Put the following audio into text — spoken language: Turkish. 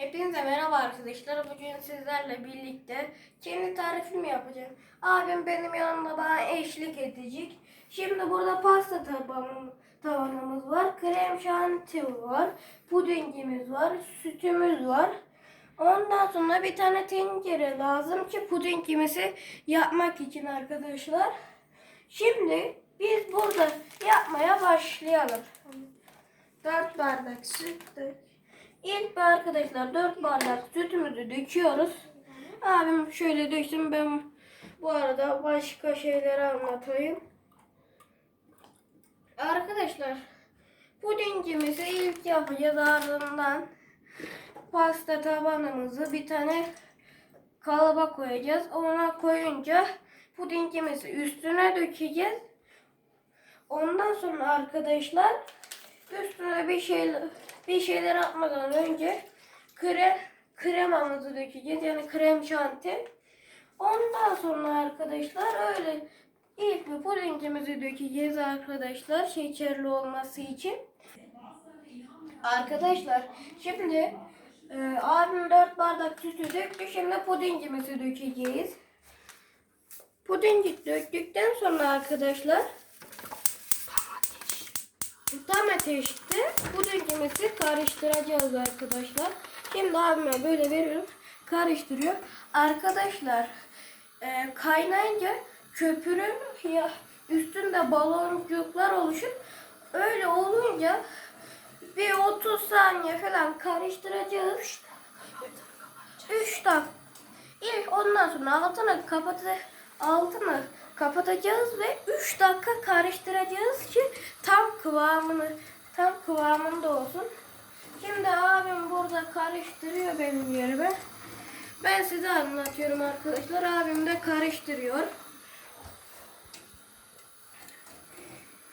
Hepinize merhaba arkadaşlar. Bugün sizlerle birlikte kendi tarifimi yapacağım. Abim benim yanımda bana eşlik edecek. Şimdi burada pasta tabanım, tavanımız var. Krem şanti var. Pudingimiz var. Sütümüz var. Ondan sonra bir tane tencere lazım ki pudingimizi yapmak için arkadaşlar. Şimdi biz burada yapmaya başlayalım. 4 bardak süt dök. İlk bir arkadaşlar 4 bardak sütümüzü döküyoruz. Abim şöyle döksün ben bu arada başka şeyleri anlatayım. Arkadaşlar pudingimizi ilk yapacağız ardından pasta tabanımızı bir tane kalıba koyacağız. Ona koyunca pudingimizi üstüne dökeceğiz. Ondan sonra arkadaşlar üstüne bir şeyler bir şeyler atmadan önce krem kremamızı dökeceğiz. Yani krem şanti. Ondan sonra arkadaşlar öyle ilk bir pudingimizi dökeceğiz arkadaşlar şekerli olması için. Arkadaşlar şimdi e, abim 4 bardak sütü döktü. Şimdi pudingimizi dökeceğiz. Pudingi döktükten sonra arkadaşlar ateşte pudingimizi karıştıracağız arkadaşlar. Şimdi abime böyle veriyorum. Karıştırıyor. Arkadaşlar e, kaynayınca köpürün ya üstünde baloncuklar oluşup öyle olunca bir 30 saniye falan karıştıracağız. 3 dakika. İlk ondan sonra altını kapatı altını kapatacağız ve 3 dakika karıştıracağız ki tam kıvamını tam kıvamında olsun. Şimdi abim burada karıştırıyor benim yerime. Ben size anlatıyorum arkadaşlar. Abim de karıştırıyor.